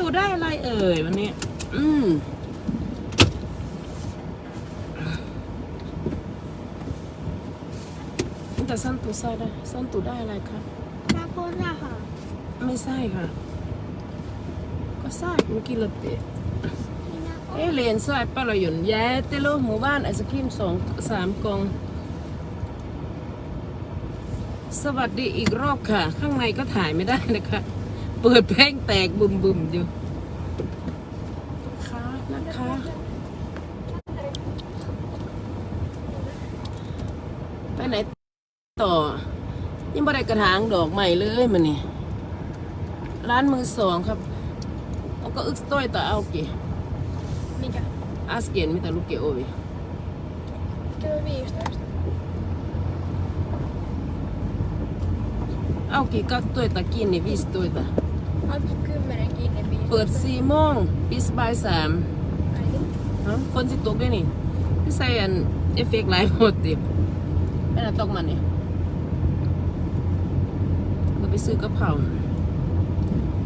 ตูได้อะไรเอ่ยวันนี้ อืมแต่สั้นตูใส่ได้สั้นตูได้อะไรครับพระพุทธค่ะ ไม่ใช่ค่ะ ก็ใช่เมื่อกี้เราเตะนี่นะเอ๊ะเรียนใส่ปะเราหยุนแย่เตโลหมู่บ้านไอศครีมสองสามกล่องสวัสดีอีกรอบค่ะ ข้างในก็ถ่ายไม่ได้นะคะ เปิดเพลงแตกบึมบึมๆอยู่ค่ะนะคะไปไหนต่อ ยังไม่ได้กระถางดอกใหม่เลยมันนี่ร้านมือสองครับเอาก็อึกสต้อยต่อเอาเก Mikä? อาสเกียนมีแต่ลูกเกโอวิ Kello 15. เอากี่ กักตัวตะกินนี่วิสตัวตะ Auki 10 kiinni 15. เปิดสี่โมงปิดบ่ายสาม Ainakin. ฮะคนสิตกด้วยนี่ที่ใส่อันเอฟเฟกต์ไลฟ์หมดติไม่น่าตกมันนี่ก็ไปซื้อกระเพรา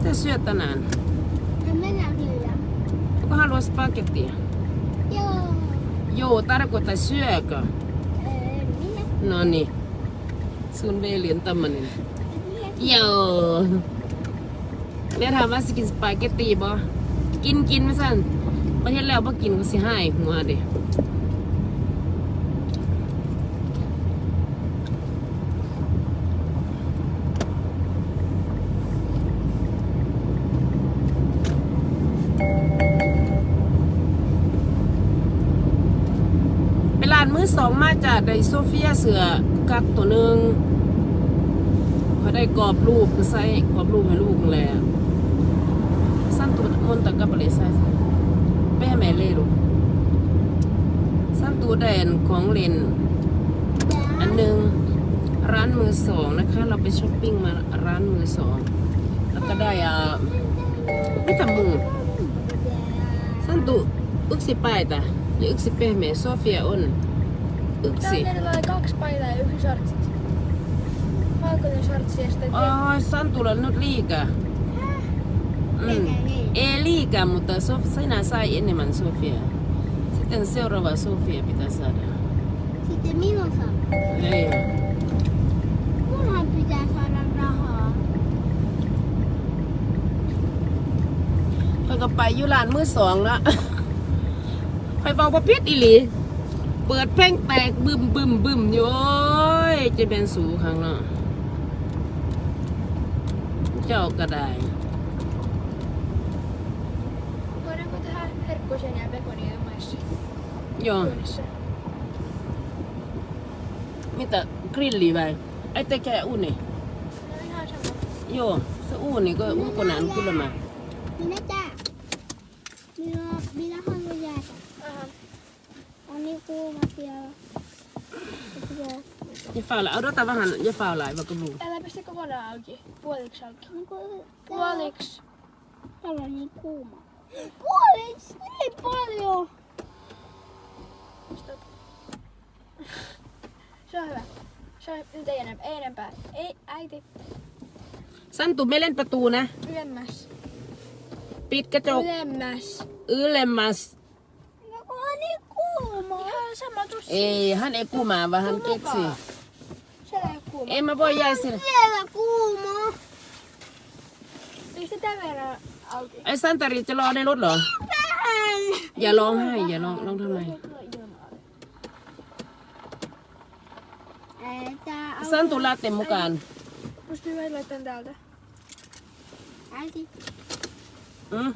แต่เสื้อตะนานมันไม่หนักเลยอะก็ฮาโรสปาเกตตีโยโยตาระกตาเสื้อก็เออนี่ยญตำมันนี่นี่นะโยแม่ถามว่าสกินสปาเกตตีบ่กินกินไม่สั่นประเทศแล้วบ่กินก็สิหายหัวเด้เป็นร้านมือสองมาจากไดโซเฟียเสือกักตัวหนึ่งเขาได้กรอบรูปคือใส่กรอบรูปให้ลูกแหละ สั้นตัวมนตะกับอะไรใส่ไปให้แม่เล่ลูกสั้นตัวแดนของเลนอันหนึ่งร้านมือสองนะคะ เราไปช้อปปิ้งมาร้านมือสอง แล้วก็ได้อ่าไม่ทำมือสั้นตัวอึกสิไปแต่อย่าอึกสิไปให้แม่โซเฟียอ้นอึกสิ on teillä oli kaksi paitaa ja yksi shortsit. Valkoinen shortsi ja sitten... Ai, Santulla nyt liikaa. Mm. Ei liikaa, mutta Sof, sinä sai enemmän Sofia. Sitten seuraava Sofia pitää saada. Sitten minun saa. Ei. Munhan pitää saada rahaa. เขาก็ไปอยู่ร้านมือสองแล้วไปบอกว่าพิษอีหลีเปิดเพลงแตกบึมบึมบึมอยู่โอ้ยจะเป็นสูครั้งเนาะเจ้าก็ได้ pekonia ilmaissa? โย Uunissa. mitä grilli vai? Ai tekee uni? No ihan sama. Joo, se uuni kun ulkona on kylmä. Minä tää. Minä, minä haluan jäätä. Aha. On niin kuuma siellä. Joo. Ja faula, odota vähän ja faula vaikka muu. Älä pistä kokonaan auki. Puoliksi auki. Puoliksi. Täällä on niin kuuma. Polis niin paljon. Stop. Se on hyvä. Se on, nyt ei enempää. Ei enempää. Ei, äiti. Santu, melenpä tuune. Ylemmäs. Pitkä jouk... Ylemmäs. Ylemmäs. No kun on niin kuuma. Ihan sama tuossa. Siis. Ei, hän ei kumaa, vaan hän keksii. Siellä ei ole kuuma. En mä voi jäädä sinne. Siellä kuuma. Mistä verran? ไอ้สันตารีจะรอในรถเหรอ Vähän. อย่าร้องไห้อย่าร้องร้องทำไม Tää สันตุลาเต็มมุกาน Pystyy vähän laittamaan täältä. Äiti. อืม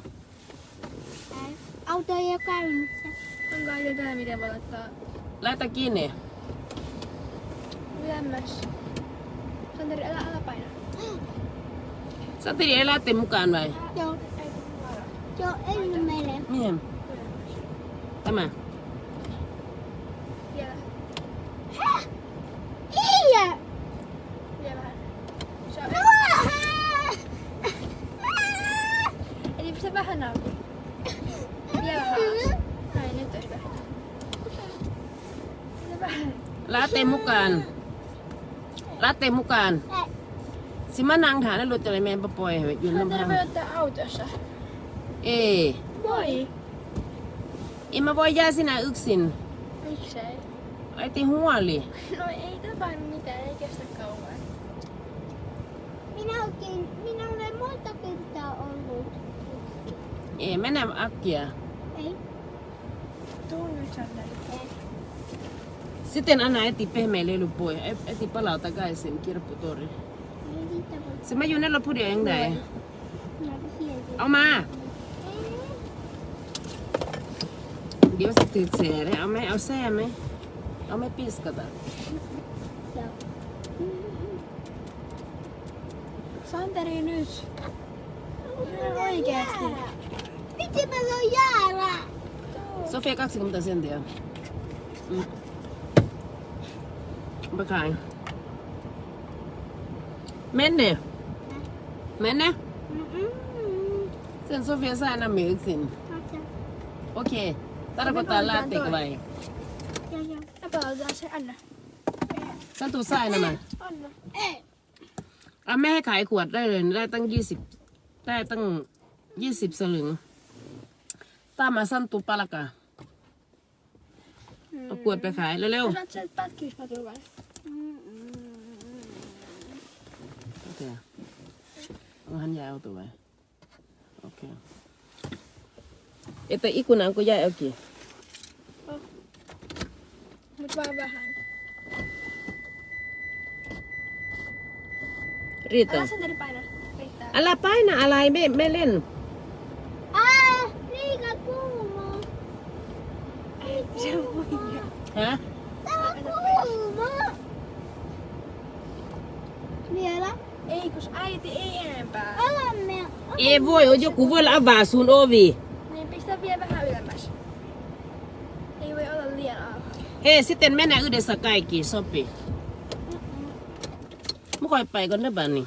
äiti. Auto ei ole käynnissä. Onko äiti tää miten voi laittaa แล้วตะกี้เนี่ย ylemmäs? Santeri, älä, älä paina. สันตารี ei lähte mukaan vai Joo. Ei, varo. Joo, ei mene. mihin tämä Vielä, Ei! vielä vähän. Se on, eli pistä vähän auki. Vielä vähän alas. Näin, nyt olisi vähän. Pistä vähän. lähte mukaan lähte mukaan สิมานั่งถานในรถจะอะไรแม่นบ่ปล่อยให้อยู่ Santeri น้ำพัง voi ottaa autossa. Ei. Voi. En mä voi jää sinä yksin. Miksei? Äiti huoli. No ei tapahdu mitään, ei kestä kauan. Minä, oikein, minä olen monta kertaa ollut. Ei, mene äkkiä. Ei. Tuu nyt Sandali. Sitten anna eti pehmeä lely pois. Eti palaa takaisin kirpputori. Ei riitä voi. Se mä juon pudia ยังไง Minä sieltä. เอามา เดี๋ยวจะติดเสียเลยเอาไหมเอาแซ่ไหมเอาไหม่ปิสกะตะ Ja. Santeri nyt. Ihan oikeesti. Miten mä voin jäädä? Sofia 20 senttiä. Mm. Mä kain. Menne. Menne. Mm-mm. Sen Sofia saa enää yksin. Okei. Okei. Tarkoittaa lähteekö vai? Ja, ja. Ja palataan se, anna. Sä tuu saa enemmän. Anna. Ei. เอาแม่ให้ขายขวดได้เลย ได้ตั้งยี่สิบได้ตั้งยี่สิบสลึงตามมาสั้นตุปะละกะเอาขวดไปขายเร็ว Osaat sieltä pätkityspatulla vai? ๆโอเคเอาหันยายเอาตัวไว้โอเคเอแต่อีกูนางกูยายเอากี่ Mut vaan vähän. รีด Älä อะ Santeri paina. Riittää. อะไรไปนะอะไรไม่ไม่เล่น Ah, liika kuuma. Se on huikea. ฮะ Tää on kuuma. Vielä. Ei kus äiti ei enempää. Alamme. เอโวยโอโยกูโวยละบาซูนโอวี Niin pistä vielä vähän ylemmäs. Ei voi olla liian alhaalla. เฮ้สิเต็นแม่น่ะอือเดสกายกี่ซอปปี้ไม่ค่อยไปก่อนเด้อบ้านนี้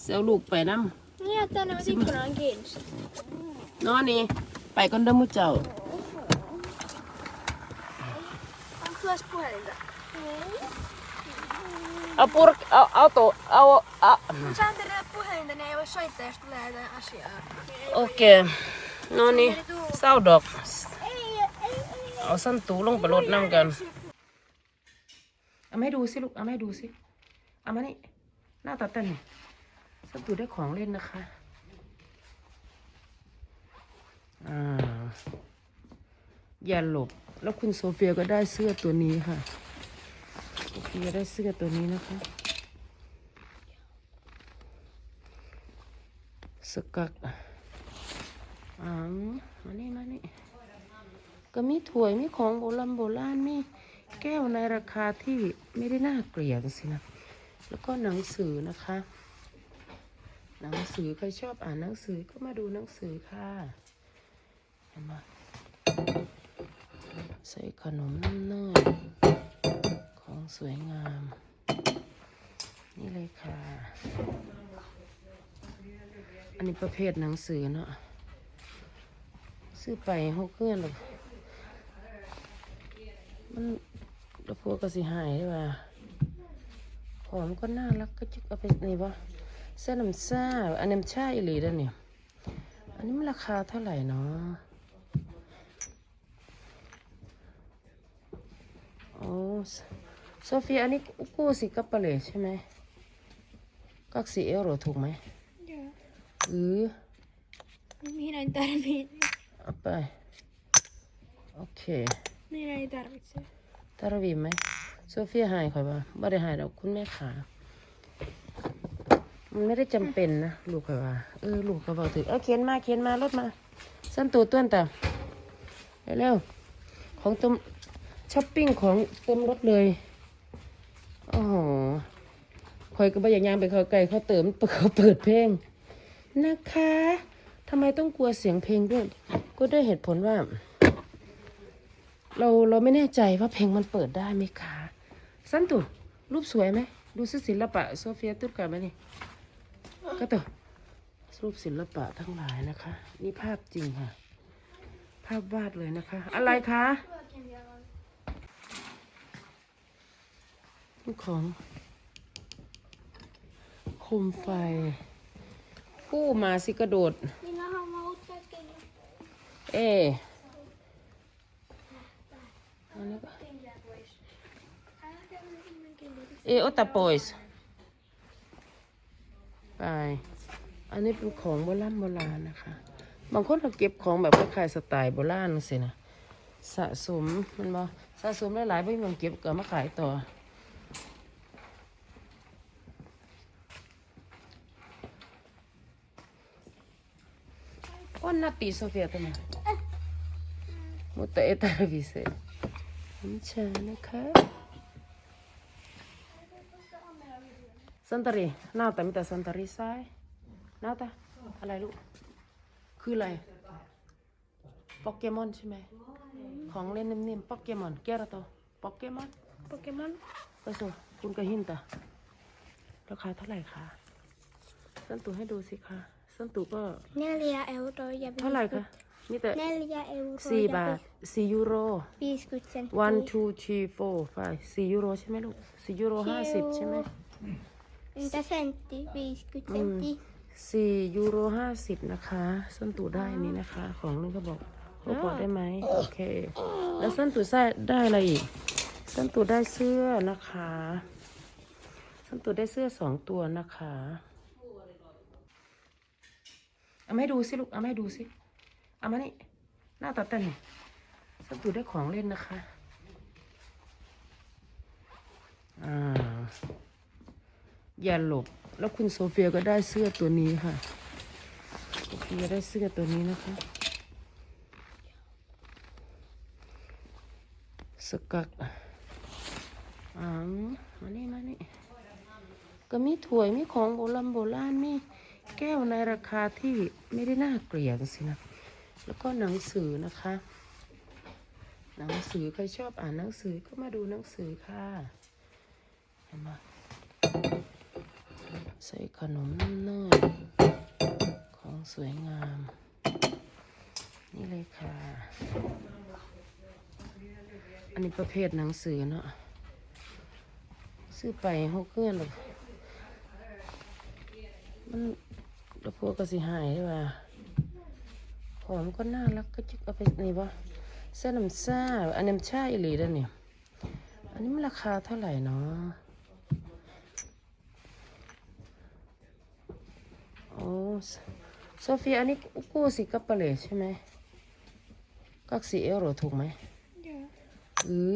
เสียวลูกไปน้ำ Niin että nämä ikkuna on kiinni. นอนนี่ไปก่อนเด้อมุเจ้า On tuossa puhelinta. เอาปุรเอาเอาโตะเอาเอา Kun Santerilla puhelinta, niin ei voi soittaa, jos tulee jotain asiaa. Niin ei โอเค นอนนี่เศร้าดอก Ei, ei, ei. เอาสั้นตูลงไปรดน้ำกัน เอามาให้ดูสิลูก เอามาให้ดูสิ เอามานี่ หน้าตาเต้นนี่สั้นตูได้ของเล่นนะคะ อ่า อย่าหลบ แล้วคุณโซเฟียก็ได้เสื้อตัวนี้ค่ะ โซเฟียได้เสื้อตัวนี้นะคะ สกัดอ่ามานี่มานี่ก็มีถ้วยมีของโบราณโบราณมีแก้วในราคาที่ไม่ได้น่าเกลียดสินะ แล้วก็หนังสือนะคะ หนังสือใครชอบอ่านหนังสือก็มาดูหนังสือค่ะเห็นไหมใส่ขนมน้ำเนย ของสวยงาม นี่เลยค่ะ อันนี้ประเภทหนังสือเนาะซื้อไปหกเงื่อนหรอกมันเดี๋ยวพวก็สิหายได้ว่าหอมก็น่ารักก็จุกเอาไปนี่วะเส้นน้ำซ่าอันนี้มันชาอิหลีด้วเนี่ยอันนี้มันราคาเท่าไหร่เนาะโอ้ โซเฟียอันนี้กู้สิกับปะเลยใช่ไหมกักสี่เอโรถูกไหม Joo. เออ Mihin ei tarvii. เอาไปโอเค Mihin ei tarvitse. ตารวีไหมโซเฟียหายข่อยบ่บ่ได้หายดอกคุณแม่ขามันไม่ได้จำเป็นนะลูกข่อยว่าเออลูกก็บอกถึงเอาเขียนมาเขียนมารถมา สั้นตัวต้วนแต่เร็วๆของเต็มช้อปปิ้งของเต็มรถเลย อ้โหข่อยก็บ่อยากย่างไปเขาไกลเขาเติมเขาเปิดเพลงนะคะทำไมต้องกลัวเสียงเพลงด้วย ก็ด้วยเหตุผลว่า เราเราไม่แน่ใจว่าเพลงมันเปิดได้ไหมคะสันตุรูปสวยไหมดูสิศิลปะโซเฟียตุ๊กกะไหมนี่ก็ตัวรูปศิลปะทั้งหลายนะคะ นี่ภาพจริงค่ะ ภาพวาดเลยนะคะ อะไรคะนี่ ของโคมไฟกู้มาสิกระโดด เอ๊ะอันนี้ก็เอโอตาโปยส์ไป อันนี้เป็นของโบราณโบราณนะคะ บางคนเขาเก็บของแบบคล้ายๆสไตล์โบราณสินะสะสมมันบ่สะสมหลายๆไม่มีเงินเก็บก็มาขายต่อ Buon appetito, Sofia, te Mutta ei tarvitse. Mitä näkää? Santari, näytä mitä Santari sai. Näytä. Älä lu. คืออะไรโปเกมอนใช่ไหมของเล่นนิ่มๆโปเกมอนแก้ระตัวโปเกมอนโปเกมอนไปสู่คุณกระหินตาราคาเท่าไหร่คะสันตูให้ดูสิคะ สันตูก็ Neljä euroa ja เท่าไหร่คะมีแต่ Neljä euroa สี่ ja บาทสี่ยูโร50 senttiä. one two three four five สี่ยูโรใช่ไหมลูกสี่ยูโรห้าสิบใช่ไหม Entä sentti? 50 sentti. สี่ยูโรห้าสิบนะคะ ส้นตูได้อันนี้นะคะ ของนึงก็บอกเขาบอกได้ไหมโอเค แล้วส้นตูได้ได้อะไรอีก ส้นตูได้เสื้อนะคะ ส้นตูได้เสื้อสองตัวนะคะ เอามาให้ดูสิลูก เอามาให้ดูสิ เอามานี่ หน้าตาเต้นนี่ส้นตูได้ของเล่นนะคะ อ่า อย่าหลบ แล้วคุณโซเฟียก็ได้เสื้อตัวนี้ค่ะ โซเฟียได้เสื้อตัวนี้นะคะ สกักอ๋อมานี่มานี่ก็มีถ้วยมีของโบราณโบราณมี แก้วในราคาที่ไม่ได้น่าเกลียดสินะ แล้วก็หนังสือนะคะ หนังสือใครชอบอ่านหนังสือก็มาดูหนังสือค่ะเห็นไหมใส่ขนมเนยของสวยงาม นี่เลยค่ะ อันนี้ประเภทหนังสือเนาะซื้อไปหกเงื่อนหรอมัน เดี๋ยวพวกก็สิหายใช่ป่ะของมันก็น่ารักก็จะเอาไปนี่ปะเส้นน้ำซ่าอันน้ำชาอิหลีเด้อเนี่ยอันนี้มันราคาเท่าไหร่เนาะโอ้โซโซเฟียอันนี้กู้สิกับปะเลยใช่ไหมกักสี่เอโรถูกไหม Joo. หรือ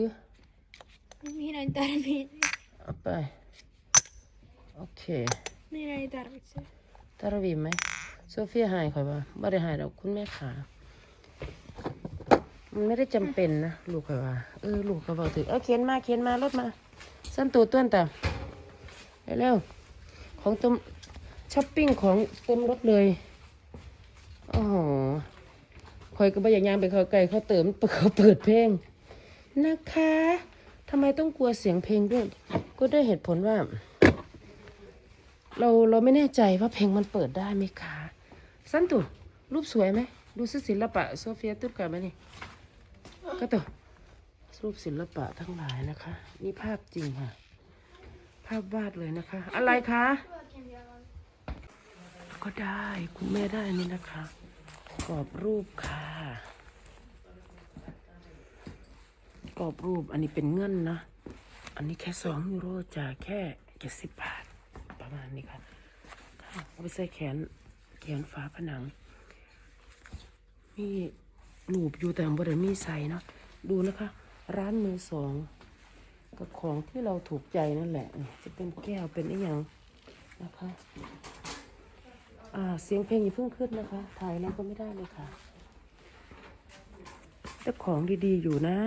Minä en tarvitse. เอาไปโอเค Minä ei tarvitse. ตา รวีไหมโซเฟียหายค่อยว่าไม่ได้หายดอกคุณแม่ขามันไม่ได้จำเป็นนะลูกค่อยว่าเออลูกเขาบอกถือเอาเขียนมาเขียนมารถมาสั้นตัวต้วนแต่เร็วๆของเต็มช้อปปิ้งของเต็มรถเลยโอ้โหคอยก็บ่อยากยางไปเขาไก่เขาเติมเขาเปิดเพลงนะคะทำไมต้องกลัวเสียงเพลงด้วย ก็ด้วยเหตุผลว่า เราเราไม่แน่ใจว่าเพลงมันเปิดได้ไหมคะสันตุรูปสวยไหมดูสิศิลปะโซเฟียตุดกันไหมนี่ก็ตัวรูปศิลปะทั้งหลายนะคะ นี่ภาพจริงค่ะ ภาพวาดเลยนะคะ อะไรคะ ก็ได้คุณแม่ได้นี่นะคะกรอบรูปค่ะกรอบรูปอันนี้เป็นเงินนะ อันนี้แค่สองยูโรจ่าแค่เจ็ดสิบบาท ประมาณนี้ค่ะเอาไปใส่แขนแขนฝาผนัง มีหนูบอยู่แต่บ่ได้มีใส่เนาะดูนะคะ ร้านมือสองกับของที่เราถูกใจนั่นแหละ จะเป็นแก้วเป็นอะไรอย่างนะคะอ่าเสียงเพลงอย่าเพิ่งขึ้นนะคะ ถ่ายแล้วก็ไม่ได้เลยค่ะแต่ของดีๆอยู่นะ